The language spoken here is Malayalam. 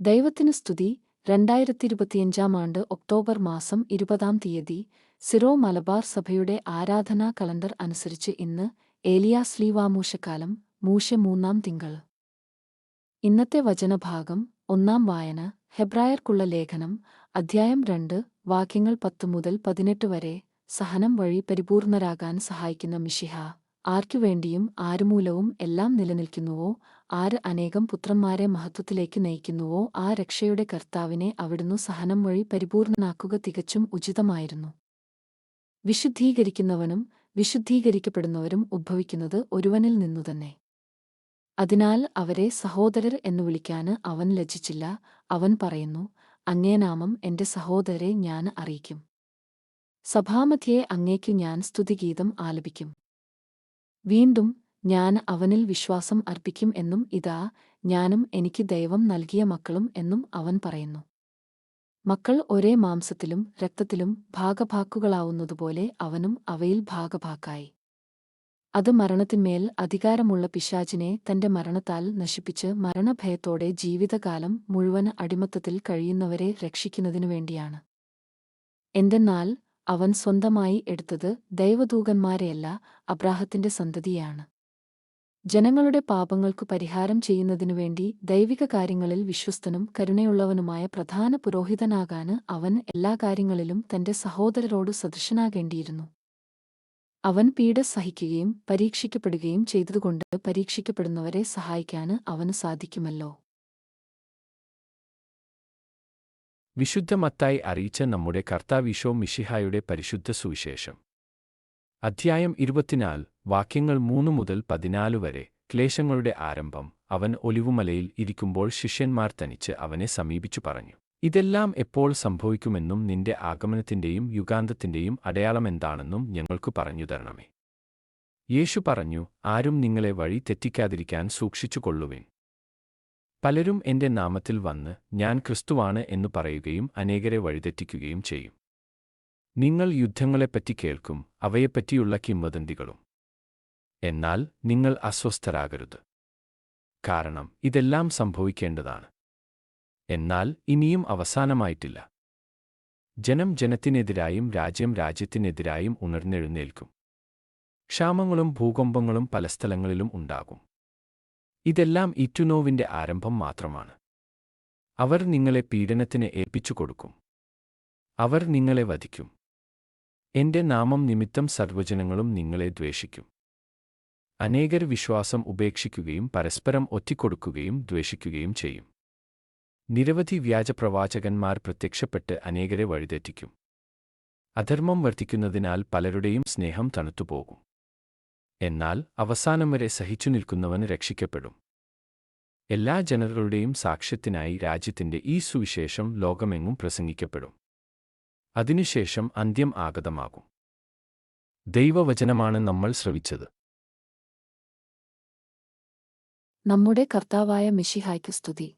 ദൈവത്തിനു സ്തുതി. രണ്ടായിരത്തി ഇരുപത്തിയഞ്ചാം ആണ്ട് ഒക്ടോബർ മാസം ഇരുപതാം തീയതി സിറോ മലബാർ സഭയുടെ ആരാധനാ കലണ്ടർ അനുസരിച്ച് ഇന്ന് ഏലിയാസ് ലീവാമൂശക്കാലം മൂശ മൂന്നാം തിങ്കൾ. ഇന്നത്തെ വചനഭാഗം ഒന്നാം വായന ഹെബ്രായർക്കുള്ള ലേഖനം അധ്യായം രണ്ട് വാക്യങ്ങൾ പത്തു മുതൽ പതിനെട്ട് വരെ സഹനം വഴി പരിപൂർണരാകാൻ സഹായിക്കുന്ന മിഷിഹ ആർക്കുവേണ്ടിയും ആരുമൂലവും എല്ലാം നിലനിൽക്കുന്നുവോ ആര് അനേകം പുത്രന്മാരെ മഹത്വത്തിലേക്ക് നയിക്കുന്നുവോ ആ രക്ഷയുടെ കർത്താവിനെ അവിടുന്ന് സഹനം വഴി പരിപൂർണനാക്കുക തികച്ചും ഉചിതമായിരുന്നു. വിശുദ്ധീകരിക്കുന്നവനും വിശുദ്ധീകരിക്കപ്പെടുന്നവരും ഉദ്ഭവിക്കുന്നത് ഒരുവനിൽ നിന്നുതന്നെ അതിനാൽ അവരെ സഹോദരർ എന്നു വിളിക്കാന് അവൻ ലജ്ജിച്ചില്ല. അവൻ പറയുന്നു അങ്ങേനാമം എന്റെ സഹോദരരെ ഞാൻ അറിയിക്കും. സഭാമധ്യേ അങ്ങേക്കു ഞാൻ സ്തുതിഗീതം ആലപിക്കും. വീണ്ടും ഞാൻ അവനിൽ വിശ്വാസം അർപ്പിക്കും എന്നും ഇതാ ഞാനും എനിക്ക് ദൈവം നൽകിയ മക്കളും എന്നും അവൻ പറയുന്നു. മക്കൾ ഒരേ മാംസത്തിലും രക്തത്തിലും ഭാഗഭാക്കുകളാവുന്നതുപോലെ അവനും അവയിൽ ഭാഗഭാക്കായി. അത് മരണത്തിന്മേൽ അധികാരമുള്ള പിശാചിനെ തന്റെ മരണത്താൽ നശിപ്പിച്ച് മരണഭയത്തോടെ ജീവിതകാലം മുഴുവൻ അടിമത്തത്തിൽ കഴിയുന്നവരെ രക്ഷിക്കുന്നതിനു വേണ്ടിയാണ്. എന്തെന്നാൽ അവൻ സ്വന്തമായി എടുത്തത് ദൈവദൂകന്മാരെയല്ല അബ്രാഹത്തിന്റെ സന്തതിയാണ്. ജനങ്ങളുടെ പാപങ്ങൾക്കു പരിഹാരം ചെയ്യുന്നതിനുവേണ്ടി ദൈവിക കാര്യങ്ങളിൽ വിശ്വസ്തനും കരുണയുള്ളവനുമായ പ്രധാന പുരോഹിതനാകാന് അവൻ എല്ലാ കാര്യങ്ങളിലും തന്റെ സഹോദരരോട് സദൃശനാകേണ്ടിയിരുന്നു. അവൻ പീഡ സഹിക്കുകയും പരീക്ഷിക്കപ്പെടുകയും ചെയ്തതുകൊണ്ട് പരീക്ഷിക്കപ്പെടുന്നവരെ സഹായിക്കാന് അവന് സാധിക്കുമല്ലോ. വിശുദ്ധ മത്തായി അറിയിച്ച നമ്മുടെ കർത്താവിശോ മിഷിഹായുടെ പരിശുദ്ധ സുവിശേഷം. അധ്യായം ഇരുപത്തിനാല് വാക്യങ്ങൾ മൂന്ന് മുതൽ പതിനാല് വരെ. ക്ലേശങ്ങളുടെ ആരംഭം. അവൻ ഒലിവുമലയിൽ ഇരിക്കുമ്പോൾ ശിഷ്യന്മാർ തനിച്ച് അവനെ സമീപിച്ചു പറഞ്ഞു ഇതെല്ലാം എപ്പോൾ സംഭവിക്കുമെന്നും നിന്റെ ആഗമനത്തിന്റെയും യുഗാന്തത്തിന്റെയും അടയാളമെന്താണെന്നും ഞങ്ങൾക്കു പറഞ്ഞു തരണമേ. യേശു പറഞ്ഞു ആരും നിങ്ങളെ വഴി തെറ്റിക്കാതിരിക്കാൻ സൂക്ഷിച്ചുകൊള്ളുവിൻ. പലരും എന്റെ നാമത്തിൽ വന്ന് ഞാൻ ക്രിസ്തുവാണ് എന്നു പറയുകയും അനേകരെ വഴിതെറ്റിക്കുകയും ചെയ്യും. നിങ്ങൾ യുദ്ധങ്ങളെപ്പറ്റി കേൾക്കും അവയെപ്പറ്റിയുള്ള കിംവദന്തികളും. എന്നാൽ നിങ്ങൾ അസ്വസ്ഥരാകരുത്. കാരണം ഇതെല്ലാം സംഭവിക്കേണ്ടതാണ്. എന്നാൽ ഇനിയും അവസാനമായിട്ടില്ല. ജനം ജനത്തിനെതിരായും രാജ്യം രാജ്യത്തിനെതിരായും ഉണർന്നെഴുന്നേൽക്കും. ക്ഷാമങ്ങളും ഭൂകമ്പങ്ങളും പല സ്ഥലങ്ങളിലും ഉണ്ടാകും. ഇതെല്ലാം ഇറ്റുനോവിന്റെ ആരംഭം മാത്രമാണ്. അവർ നിങ്ങളെ പീഡനത്തിന് ഏൽപ്പിച്ചു കൊടുക്കും അവർ നിങ്ങളെ വധിക്കും. എന്റെ നാമം നിമിത്തം സർവജനങ്ങളും നിങ്ങളെ ദ്വേഷിക്കും. അനേകർ വിശ്വാസം ഉപേക്ഷിക്കുകയും പരസ്പരം ഒറ്റിക്കൊടുക്കുകയും ദ്വേഷിക്കുകയും ചെയ്യും. നിരവധി വ്യാജപ്രവാചകന്മാർ പ്രത്യക്ഷപ്പെട്ട് അനേകരെ വഴിതെറ്റിക്കും. അധർമ്മം വർദ്ധിക്കുന്നതിനാൽ പലരുടെയും സ്നേഹം തണുത്തുപോകും. എന്നാൽ അവസാനം വരെ സഹിച്ചു നിൽക്കുന്നവന് രക്ഷിക്കപ്പെടും. എല്ലാ ജനറലുടെയും സാക്ഷ്യത്തിനായി രാജ്യത്തിന്റെ ഈ സുവിശേഷം ലോകമെങ്ങും പ്രസംഗിക്കപ്പെടും. അതിനുശേഷം അന്ത്യം ആഗതമാകും. ദൈവവചനമാണ് നമ്മൾ ശ്രവിച്ചത്. നമ്മുടെ കർത്താവായ മിഷിഹായ്ക്ക് സ്തുതി.